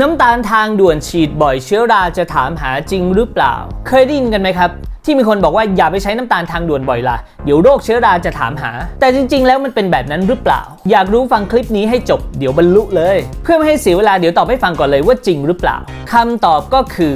น้ำตาลทางด่วนฉีดบ่อยเชื้อราจะถามหาจริงหรือเปล่า เคยได้ยินกันไหมครับ ที่มีคนบอกว่าอย่าไปใช้น้ำตาลทางด่วนบ่อยละเดี๋ยวโรคเชื้อราจะถามหา แต่จริง ๆ แล้วมันเป็นแบบนั้นหรือเปล่า อยากรู้ฟังคลิปนี้ให้จบเดี๋ยวบรรลุเลย เพื่อไม่ให้เสียเวลาเดี๋ยวตอบให้ฟังก่อนเลยว่าจริงหรือเปล่าคำตอบก็คือ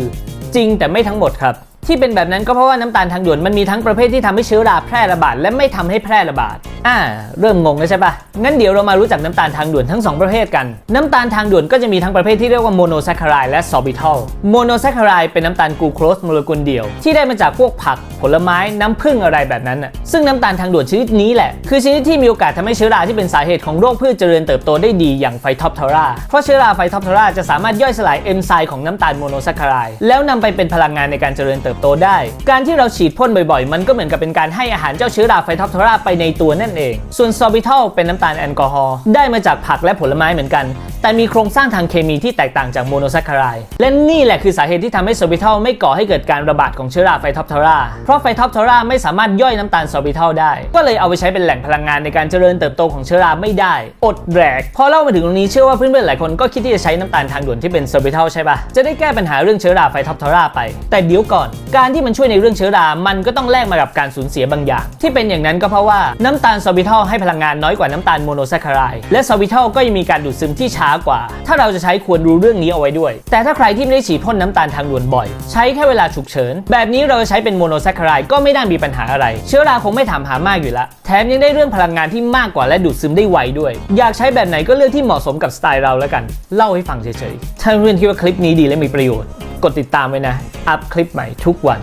จริงแต่ไม่ทั้งหมดครับที่เป็นแบบนั้นก็เพราะว่าน้ำตาลทางด่วนมันมีทั้งประเภทที่ทำให้เชื้อราแพร่ระบาดและไม่ทำให้แพร่ระบาด อ่าเริ่มงงแล้วใช่ปะงั้นเดี๋ยวเรามารู้จักน้ำตาลทางด่วนทั้ง 2 ประเภทกัน น้ำตาลทางด่วนก็จะมีทั้งประเภทที่เรียกว่าโมโนแซคคารายและซอบิทอลโมโนแซคคารายเป็นน้ำตาลกลูโคสโมเลกุลเดียว ที่ได้มาจากพวกผักผลไม้น้ำผึ้งอะไรแบบนั้นน่ะซึ่งน้ำตาลทางด่วนชนิดนี้แหละ คือชนิดที่มีโอกาสทำให้เชื้อราที่เป็นสาเหตุของโรคพืชเจริญเติบโตได้ดีอย่างไฟทอปทอราเพราะเชื้อราไฟทอปทอราจะสามารถย่อยสลายเอนไซม์ของน้ำตาลโมโนแซคคารายแล้วนำไปเป็นพลังงานในการเจริญเติบโตได้ การที่เราฉีดพ่นบ่อยๆ มันก็เหมือนกับเป็นการให้อาหารเจ้าเชื้อราไฟทอปทอราไปในตัวนั่นเอง ส่วนซอบิทอลเป็นน้ำตาลแอลกอฮอล์ได้มาจากผักและผลไม้เหมือนกัน แต่มีโครงสร้างทางเคมีที่แตกต่างจากโมโนแซคคารายและนี่แหละคือสาเหตุที่ทำให้ซอบิทอลไม่ก่อให้เกิดการระบาดของเชื้อราไฟท็อปทอราเพราะไฟท็อปทอราไม่สามารถย่อยน้ำตาลซอบิทอลได้ ก็เลยเอาไปใช้เป็นแหล่งพลังงานในการเจริญเติบโตของเชื้อราไม่ได้ อดแดกพอเล่ามาถึงตรงนี้เชื่อว่าเพื่อนๆหลายคนก็คิดที่จะใช้น้ำตาลทางด่วนที่เป็นซอบิทอลใช่ปะจะได้แก้ปัญหาเรื่องเชื้อราไฟท็อปทอราไป แต่เดี๋ยวก่อน การที่มันช่วยในเรื่องเชื้อรา มันก็ต้องแลกมากับการสูญเสียบางอย่าง ที่เป็นอย่างนั้นก็เพราะว่าน้ำตาลซอบิทอลให้พลังงานน้อยกว่าน้ำตาลโมโนแซคคารายและซอบิทอลก็ยังมีการดูดซึมที่ช้ากว่า ถ้าเราจะใช้ควรรู้เรื่องนี้เอาไว้ด้วย แต่ถ้าใครที่ไม่ได้ฉีดพ่นน้ำตาลทางด่วนบ่อย ใช้แค่เวลาฉุกเฉิน แบบนี้เราจะใช้เป็นโมโนแซคคารายก็ไม่น่ามีปัญหาอะไร เชื้อราคงไม่ถามหามากอยู่ละแถมยังได้เรื่องพลังงานที่มากกว่าและดูดซึมได้ไวด้วย อยากใช้แบบไหนก็เลือกที่เหมาะสมกับสไตล์เราแล้วกัน เล่าให้ฟังเฉยๆถ้าเพื่อนคิดว่าคลิปนี้ดีและมีประโยชน์ กดติดตามไว้นะ อัพคลิปใหม่ทุกวัน